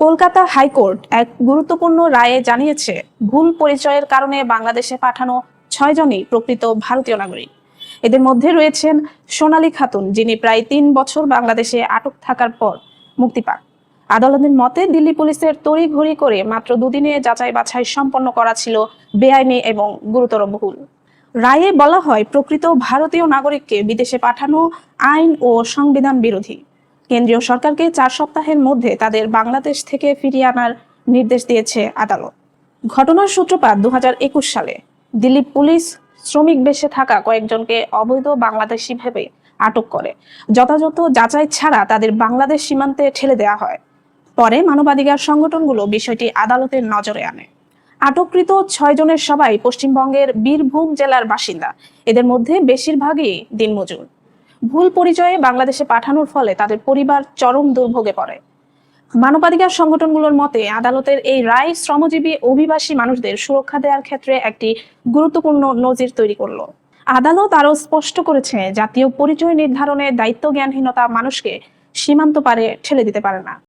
Kolkata high court এক গুরুত্বপূর্ণ রায়ে জানিয়েছে, ভুল পরিচয়ের কারণে বাংলাদেশে পাঠানো ছয়জনই প্রকৃত ভারতীয় নাগরিক। এদের মধ্যে রয়েছেন সোনালী খাতুন, যিনি প্রায় তিন বছর বাংলাদেশে আটক থাকার পর মুক্তি পান। আদালতের মতে, দিল্লি পুলিশের তড়িঘড়ি করে মাত্র দুদিনে যাচাই বাছাই সম্পন্ন করা ছিল বেআইনি এবং গুরুতর ভুল। রায়ে বলা হয়, প্রকৃত ভারতীয় নাগরিককে বিদেশে পাঠানো আইন ও সংবিধান বিরোধী। কেন্দ্রীয় সরকারকে চার সপ্তাহের মধ্যে তাদের বাংলাদেশ থেকে ফিরিয়ে আনার নির্দেশ দিয়েছে আদালত। ঘটনার সূত্রপাত দু হাজার একুশ সালে। দিল্লি পুলিশ শ্রমিক বেশে থাকা কয়েকজনকে অবৈধ বাংলাদেশি ভেবে আটক করে। যথাযথ যাচাই ছাড়া তাদের বাংলাদেশ সীমান্তে ঠেলে দেওয়া হয়। পরে মানবাধিকার সংগঠনগুলো বিষয়টি আদালতের নজরে আনে। আটককৃত ছয় জনের সবাই পশ্চিমবঙ্গের বীরভূম জেলার বাসিন্দা। এদের মধ্যে বেশিরভাগই দিনমজুর। ভুল পরিচয়ে বাংলাদেশে পাঠানোর ফলে তাদের পরিবার চরম দুর্ভোগে পড়ে। মানবাধিকার সংগঠনগুলোর মতে, আদালতের এই রায় শ্রমজীবী অভিবাসী মানুষদের সুরক্ষা দেওয়ার ক্ষেত্রে একটি গুরুত্বপূর্ণ নজির তৈরি করল। আদালত আরও স্পষ্ট করেছে, জাতীয় পরিচয় নির্ধারণে দায়িত্ব জ্ঞানহীনতা মানুষকে সীমান্ত পারে ঠেলে দিতে পারে না।